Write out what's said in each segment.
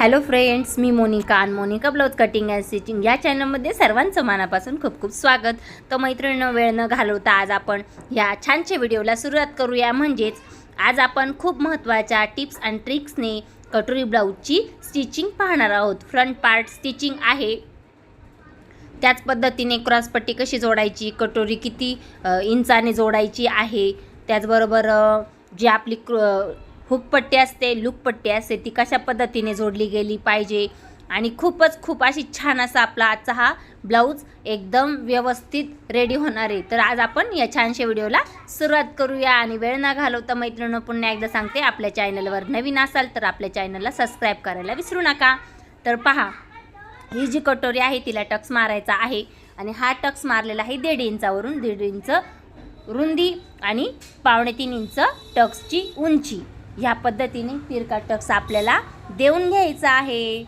Hello friends मी मोनिका आणि Monika blouse cutting and stitching या चॅनलमध्ये सर्वांचं मनापासून खूप खूप स्वागत. तर मैत्रिणीनं वेळ न घालवता आज आपण या छानशा व्हिडिओला सुरुवात करूया. म्हणजेच आज आपण खूप महत्त्वाच्या टिप्स अँड ट्रिक्सने कटोरी ब्लाऊजची स्टिचिंग पाहणार आहोत. फ्रंट पार्ट स्टिचिंग आहे. त्याच पद्धतीने क्रॉसपट्टी कशी जोडायची कटोरी किती इंचाने जोडायची आहे. त्याचबरोबर जी आपली क्र हुकपट्टी असते लुकपट्टी असते. ती कशा पद्धतीने जोडली गेली पाहिजे? आणि खूपच खूप अशी छान असा आपला आजचा हा ब्लाऊज एकदम व्यवस्थित रेडी होणार आहे. तर आज आपण या छानशा व्हिडिओला सुरुवात करूया. आणि वेळ न घालवता मैत्रिणी पुन्हा एकदा सांगते आपल्या चॅनलवर नवीन असाल तर आपल्या चॅनलला सबस्क्राईब करायला विसरू नका. तर पहा ही जी कटोरी आहे तिला टक्स मारायचा आहे. आणि हा टक्स मारलेला आहे दीड इंचावरून. दीड इंच रुंदी आणि पावणे तीन इंच टक्सची उंची. ह्या पद्धतीने तिरका टक्स आपल्याला देऊन घ्यायचा आहे.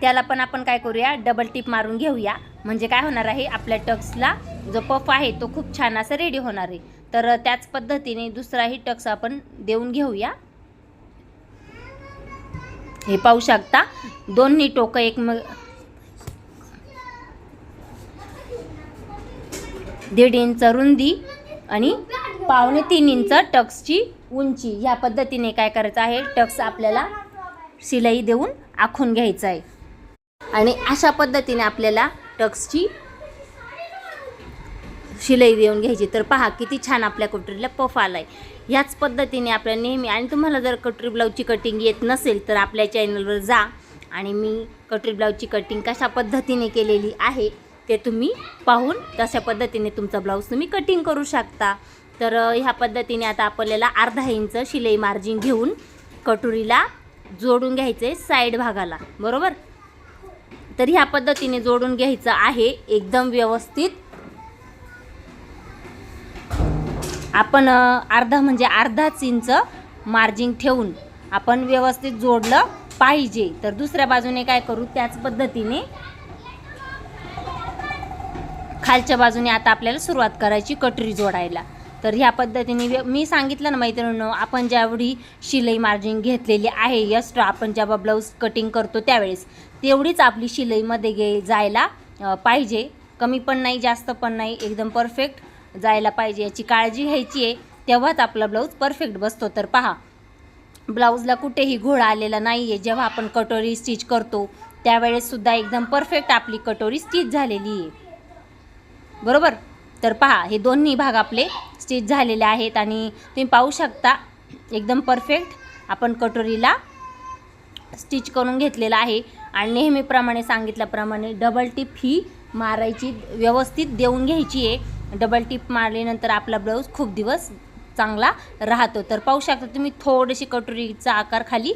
त्याला पण आपण काय करूया? डबल टिप मारून घेऊया. म्हणजे काय होणार आहे? आपल्या टक्सला जो पफ आहे तो खूप छान असं रेडी होणार आहे. तर त्याच पद्धतीने दुसराही टक्स आपण देऊन घेऊया. हे पाहू शकता? दोन्ही टोकं एक दीड इंच रुंदी आणि पावणे तीन इंच टक्सची उंची. ह्या पद्धतीने काय करायचं आहे? टक्स आपल्याला शिलाई देऊन आखून घ्यायचं आहे. आणि अशा पद्धतीने आपल्याला टक्सची शिलाई देऊन घ्यायची. तर पहा किती छान आपल्या कटोरीला पफ आहे ह्याच पद्धतीने आपल्या नेहमी आणि तुम्हाला जर कटोरी ब्लाऊजची कटिंग येत नसेल तर आपल्या चॅनलवर जा. आणि मी कटोरी ब्लाऊजची कटिंग कशा पद्धतीने केलेली आहे ते तुम्ही पाहून तशा पद्धतीने तुमचा ब्लाऊज तुम्ही कटिंग करू शकता. तर ह्या पद्धतीने आता आपल्याला अर्धा इंच शिलाई मार्जिन घेऊन कटोरीला जोडून घ्यायचं आहे साईड भागाला. बरोबर? तर ह्या पद्धतीने जोडून घ्यायचं आहे एकदम व्यवस्थित. आपण अर्धा म्हणजे अर्धाच इंच मार्जिन ठेवून आपण व्यवस्थित जोडलं पाहिजे. तर दुसऱ्या बाजूने काय करू? त्याच पद्धतीने खालच्या बाजूने आता आपल्याला सुरुवात करायची कटरी जोडायला. तर ह्या पद्धतीने व्य- मी सांगितलं ना मैत्रिणींनो आपण ज्यावेळी शिलाई मार्जिन घेतलेली आहे एक्स्ट्रा आपण जेव्हा ब्लाऊज कटिंग करतो त्यावेळेस तेवढीच आपली शिलाईमध्ये गे जायला पाहिजे. कमी पण नाही जास्त पण नाही एकदम परफेक्ट जायला पाहिजे. याची काळजी घ्यायची आहे तेव्हाच आपला ब्लाऊज परफेक्ट बसतो. तर पहा ब्लाऊजला कुठेही घोळा आलेला नाही आहे जेव्हा आपण कटोरी स्टिच करतो त्यावेळेससुद्धा एकदम परफेक्ट आपली कटोरी स्टिच झालेली आहे. बरोबर? तर पहा हे दोन्ही भाग आपले स्टिच झालेले आहेत आणि तुम्ही पाहू शकता एकदम परफेक्ट आपण कटोरीला स्टिच करून घेतलेला आहे आणि नेहमीप्रमाणे सांगितल्याप्रमाणे डबल टिप ही मारायची व्यवस्थित देऊन घ्यायची आहे. डबल टिप मारल्यानंतर आपला ब्लाऊज खूप दिवस चांगला राहतो. तर पाहू शकता तुम्ही थोडीशी कटोरीचा आकार खाली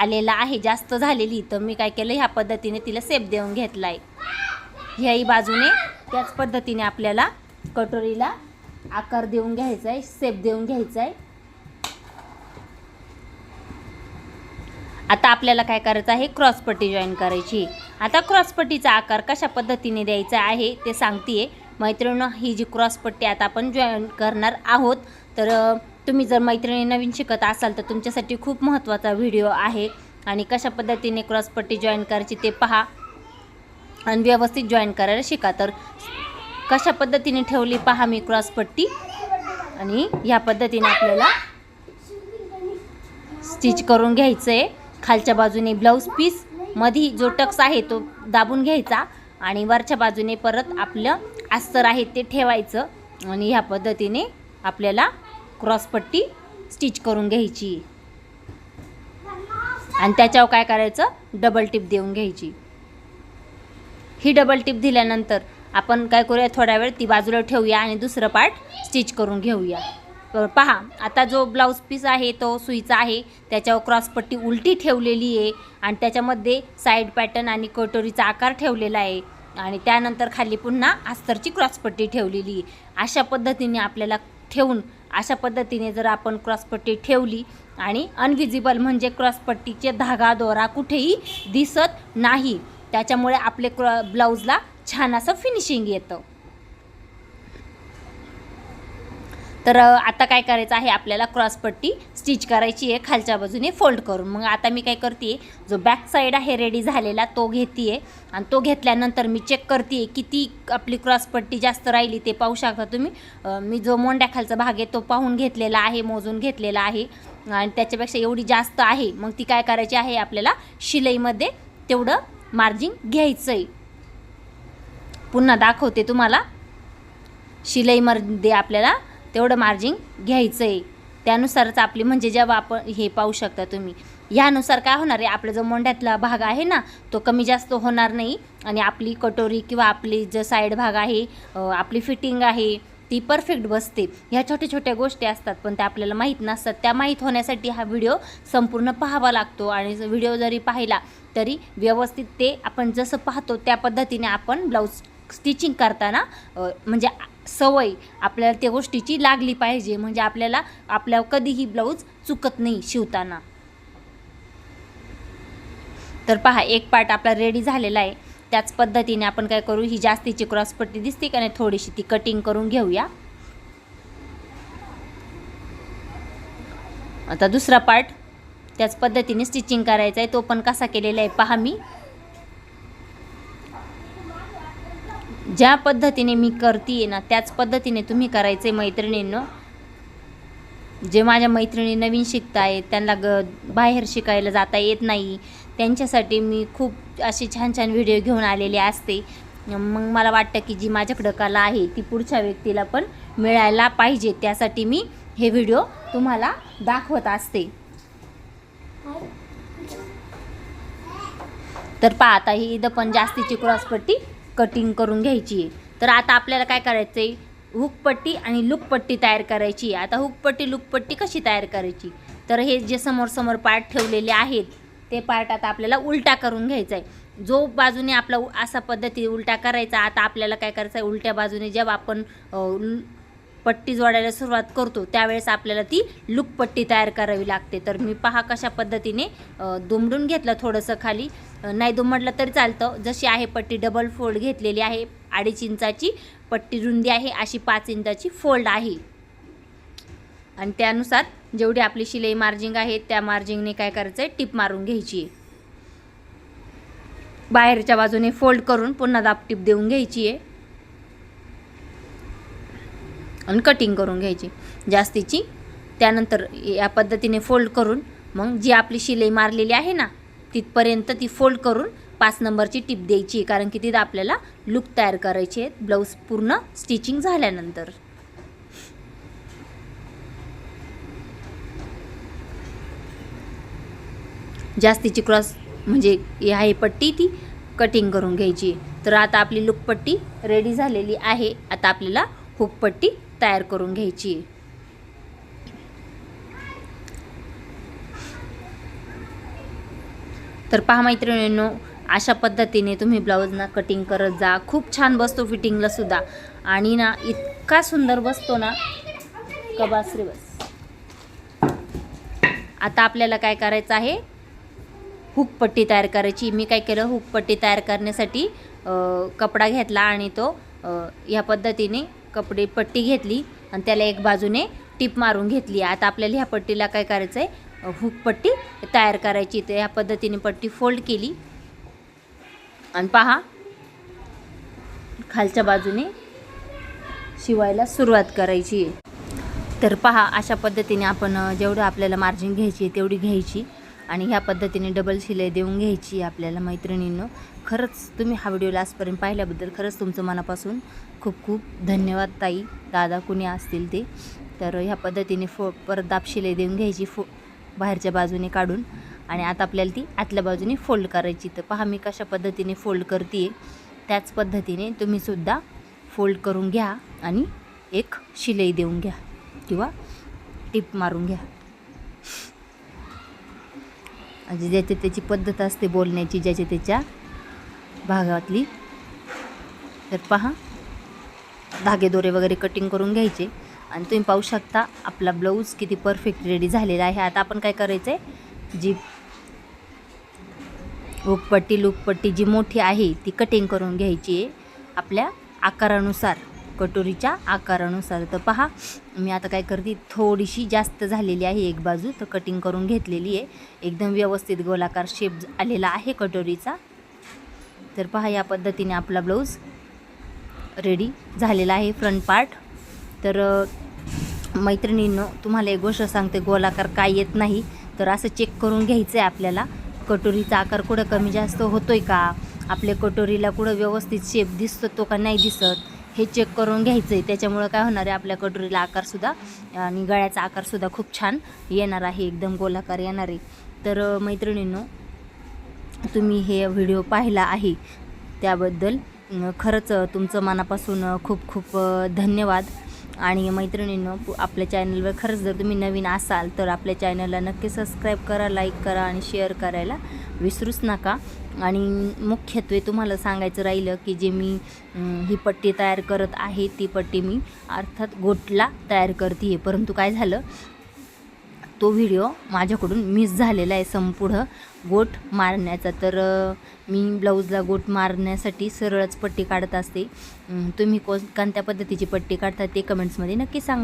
आलेला आहे जास्त झालेली. तर मी काय केलं ह्या पद्धतीने तिला सेप देऊन घेतला आहे ह्याही बाजूने त्याच पद्धतीने आपल्याला कटोरीला आकार देऊन घ्यायचा आहे सेप देऊन घ्यायचा आहे आता आपल्याला काय करायचं आहे? क्रॉसपट्टी जॉईन करायची. आता क्रॉसपट्टीचा आकार कशा पद्धतीने द्यायचा आहे ते सांगते मैत्रिणी ही जी क्रॉसपट्टी आता आपण जॉईन करणार आहोत तर तुम्ही जर मैत्रिणी नवीन शिकत असाल तर तुमच्यासाठी खूप महत्त्वाचा व्हिडिओ आहे. आणि कशा पद्धतीने क्रॉसपट्टी जॉईन करायची ते पहा. आणि व्यवस्थित जॉईन करायला शिका. तर कशा पद्धतीने ठेवली पहा मी क्रॉसपट्टी आणि ह्या पद्धतीने आपल्याला स्टिच करून घ्यायचं आहे खालच्या बाजूने ब्लाऊज पीस मधी जो टक्स आहे तो दाबून घ्यायचा आणि वरच्या बाजूने परत आपलं अस्तर आहे ते ठेवायचं. आणि ह्या पद्धतीने आपल्याला क्रॉसपट्टी स्टिच करून घ्यायची. आणि त्याच्यावर काय करायचं? डबल टिप देऊन घ्यायची. ही डबल टिप दिल्यानंतर आपण काय करूया थोड्या वेळ ती बाजूला ठेवूया आणि दुसरं पार्ट स्टिच करून घेऊया. पहा आता जो ब्लाऊज पीस आहे तो सुईचा आहे. त्याच्यावर क्रॉसपट्टी उलटी ठेवलेली आहे आणि त्याच्यामध्ये साईड पॅटर्न आणि कटोरीचा आकार ठेवलेला आहे. आणि त्यानंतर खाली पुन्हा अस्तरची क्रॉसपट्टी ठेवलेली आहे. अशा पद्धतीने आपल्याला ठेवून अशा पद्धतीने जर आपण क्रॉसपट्टी ठेवली आणि अनविजिबल म्हणजे क्रॉसपट्टीचे धागा दोरा कुठेही दिसत नाही. त्याच्यामुळे आपले क्रॉ ब्लाऊजला छान असं फिनिशिंग येतं. तर आता काय करायचं आहे आपल्याला क्रॉसपट्टी स्टिच करायची आहे खालच्या बाजूने फोल्ड करून. मग आता मी काय करते जो बॅक साईड आहे रेडी झालेला तो घेते आहे आणि तो घेतल्यानंतर मी चेक करते किती आपली क्रॉसपट्टी जास्त राहिली ते पाहू शकता तुम्ही. मी जो मोंड्याखालचा भाग आहे तो पाहून घेतलेला आहे मोजून घेतलेला आहे. आणि त्याच्यापेक्षा एवढी जास्त आहे मग ती काय करायची आहे आपल्याला शिलाईमध्ये तेवढं मार्जिन घ्यायचं आहे पुन्हा दाखवते तुम्हाला. शिलाईमध्ये आपल्याला तेवढं मार्जिन घ्यायचं आहे त्यानुसारच आपली म्हणजे जेव्हा आपण हे पाहू शकता तुम्ही. ह्यानुसार काय होणार आहे? आपला जो मोंढ्यातला भाग आहे ना तो कमी जास्त होणार नाही. आणि आपली कटोरी किंवा आपली जो साईड भाग आहे आपली फिटिंग आहे ती परफेक्ट बसते. ह्या छोट्या छोट्या गोष्टी असतात पण त्या आपल्याला माहीत नसतात. त्या माहीत होण्यासाठी हा व्हिडिओ संपूर्ण पाहावा लागतो. आणि व्हिडिओ जरी पाहिला तरी व्यवस्थित ते आपण जसं पाहतो त्या पद्धतीने आपण ब्लाऊज स्टिचिंग करताना म्हणजे सवय आपल्याला त्या गोष्टीची लागली पाहिजे. म्हणजे आपल्याला आपल्या कधीही ब्लाऊज चुकत नाही शिवताना. तर पहा एक पार्ट आपला रेडी झालेला आहे. त्याच पद्धतीने आपण काय करू ही जास्तीची क्रॉसपट्टी दिसते का नाही थोडीशी ती कटिंग करून घेऊया. आता दुसरा पार्ट त्याच पद्धतीने स्टिचिंग करायचा आहे तो पण कसा केलेला आहे पहा मी. ज्या पद्धतीने मी करते ना त्याच पद्धतीने तुम्ही करायचे मैत्रिणींनो. जे माझ्या मैत्रिणी नवीन शिकत आहेत त्यांना ग बाहेर शिकायला जाता येत नाही. त्यांच्यासाठी मी खूप असे छान छान व्हिडिओ घेऊन आलेले असते. मग मला वाटतं की जी माझ्याकडं कला आहे ती पुढच्या व्यक्तीला पण मिळायला पाहिजे. त्यासाठी मी हे व्हिडिओ तुम्हाला दाखवत असते. तर पहा आता ही इथं पण जास्तीची क्रॉसपट्टी कटिंग करून घ्यायची. आहे तर आता आपल्याला काय करायचं आहे हुकपट्टी आणि लुकपट्टी तयार करायची. आहे आता हुकपट्टी लुकपट्टी कशी तयार करायची? तर हे जे समोर समोर पार्ट ठेवलेले आहेत ते पार्ट आता आपल्याला उलटा करून घ्यायचा आहे जो बाजूने आपला उ- असा पद्धती उलटा करायचा आता आपल्याला काय करायचं आहे उलट्या बाजूने जेव्हा आपण पट्टी जोडायला सुरुवात करतो त्यावेळेस आपल्याला ती लुकपट्टी तयार करावी लागते. तर मी पहा कशा पद्धतीने दुमडून घेतलं थोडंसं खाली. नाही दुमडलं तरी चालतं. जशी आहे पट्टी डबल फोल्ड घेतलेली आहे अडीच इंचाची पट्टी रुंदी आहे अशी पाच इंचाची फोल्ड आहे. आणि त्यानुसार जेवढी आपली शिलाई मार्जिंग आहे त्या मार्जिंगने काय करायचं आहे टिप मारून घ्यायची आहे. बाहेरच्या बाजूने फोल्ड करून पुन्हा दाप टिप देऊन घ्यायची आहे. आणि कटिंग करून घ्यायची. जास्तीची. त्यानंतर या पद्धतीने फोल्ड करून मग जी आपली शिलाई मारलेली आहे ना तिथपर्यंत ती फोल्ड करून पाच नंबरची टिप द्यायची. कारण की तिथं आपल्याला लुक तयार करायची आहेत. ब्लाऊज पूर्ण स्टिचिंग झाल्यानंतर. जास्तीची क्रॉस म्हणजे ही आहे पट्टी ती कटिंग करून घ्यायची. तर आता आपली लुकपट्टी रेडी झालेली आहे. आता आपल्याला हुकपट्टी तयार करून घ्यायची. तर पहा मैत्रिणींनो अशा पद्धतीने तुम्ही ब्लाऊज ना कटिंग करत जा. खूप छान बसतो फिटिंगला सुद्धा. आणि ना इतका सुंदर बसतो ना कबासरी बस. आता आपल्याला काय करायचं आहे? हुकपट्टी तयार करायची. मी काय केलं? हुकपट्टी तयार करण्यासाठी कपडा घेतला आणि तो या ह्या पद्धतीने कपडे पट्टी घेतली आणि त्याला एक बाजूने टीप मारून घेतली. आता आपल्याला ह्या पट्टीला काय करायचं आहे? हुकपट्टी तयार करायची. तर ह्या पद्धतीने पट्टी फोल्ड केली. आणि पहा खालच्या बाजूने शिवायला सुरुवात करायची. आहे तर पहा अशा पद्धतीने आपण जेवढं आपल्याला मार्जिन घ्यायची आहे तेवढी घ्यायची. आणि ह्या पद्धतीने डबल शिलाई देऊन घ्यायची आपल्याला मैत्रिणींनो. खरंच तुम्ही हा व्हिडिओ लास्टपर्यंत पाहिल्याबद्दल खरंच तुमचं मनापासून खूप खूप धन्यवाद ताई. दादा कुणी असतील ते. तर ह्या पद्धतीने फो परत दाब शिलाई देऊन घ्यायची फो बाहेरच्या बाजूने काढून. आणि आता आपल्याला ती आतल्या बाजूने फोल्ड करायची. तर पहा मी कशा पद्धतीने फोल्ड करते त्याच पद्धतीने तुम्हीसुद्धा फोल्ड करून घ्या आणि एक शिलाई देऊन घ्या किंवा टिप मारून घ्या. म्हणजे ज्याची त्याची पद्धत असते बोलण्याची ज्याच्या त्याच्या भागातली. तर पहा धागेदोरे वगैरे कटिंग करून घ्यायचे. आणि तुम्ही पाहू शकता आपला ब्लाऊज किती परफेक्ट रेडी झालेला आहे. आता आपण काय करायचं आहे जी हुकपट्टी लुकपट्टी जी मोठी आहे ती कटिंग करून घ्यायची आहे. आपल्या आकारानुसार. कटोरीच्या आकारानुसार. तर पहा मी आता काय करते थोडीशी जास्त झालेली आहे एक बाजू तर कटिंग करून घेतलेली आहे. एकदम व्यवस्थित गोलाकार शेप आलेला आहे कटोरीचा. तर पहा या पद्धतीने आपला ब्लाऊज रेडी झालेला आहे फ्रंट पार्ट तर मैत्रिणींनो तुम्हाला एक गोष्ट सांगते गोलाकार काय येत नाही. तर असं चेक करून घ्यायचं आहे आपल्याला कटोरीचा आकार कुठं कमी जास्त होतोय का? आपल्या कटोरीला कुठं व्यवस्थित शेप दिसतो तो का नाही दिसत? हे चेक करून घ्यायचं आहे त्याच्यामुळं काय होणार आहे आपल्या कटोरीला आकारसुद्धा आणि गळ्याचा आकारसुद्धा खूप छान येणार आहे एकदम गोलाकार येणार आहे. तर मैत्रिणींनो तुम्ही हे व्हिडिओ पाहिला आहे त्याबद्दल खरंच तुमचं मनापासून खूप खूप धन्यवाद. आणि मैत्रिणींनो पु- आपल्या चॅनलवर खरंच जर तुम्ही नवीन असाल तर आपल्या चॅनलला नक्की सबस्क्राईब करा लाईक करा आणि शेअर करायला विसरूच नका. आणि मुख्यत्वे तुम्हाला सांगायचं राहिलं की जे मी ही पट्टी तयार करत आहे ती पट्टी मी अर्थात गोटला तयार करते आहे परंतु काय झालं? तो व्हिडिओ माझ्याकडून मिस झालेला आहे संपूर्ण. गोट मारण्याचा तर मी ब्लाऊजला गोट मारण्यासाठी सरळच पट्टी काढत असते. तुम्ही कोण कोणत्या पद्धतीची पट्टी काढता ते कमेंट्समध्ये नक्की सांगा.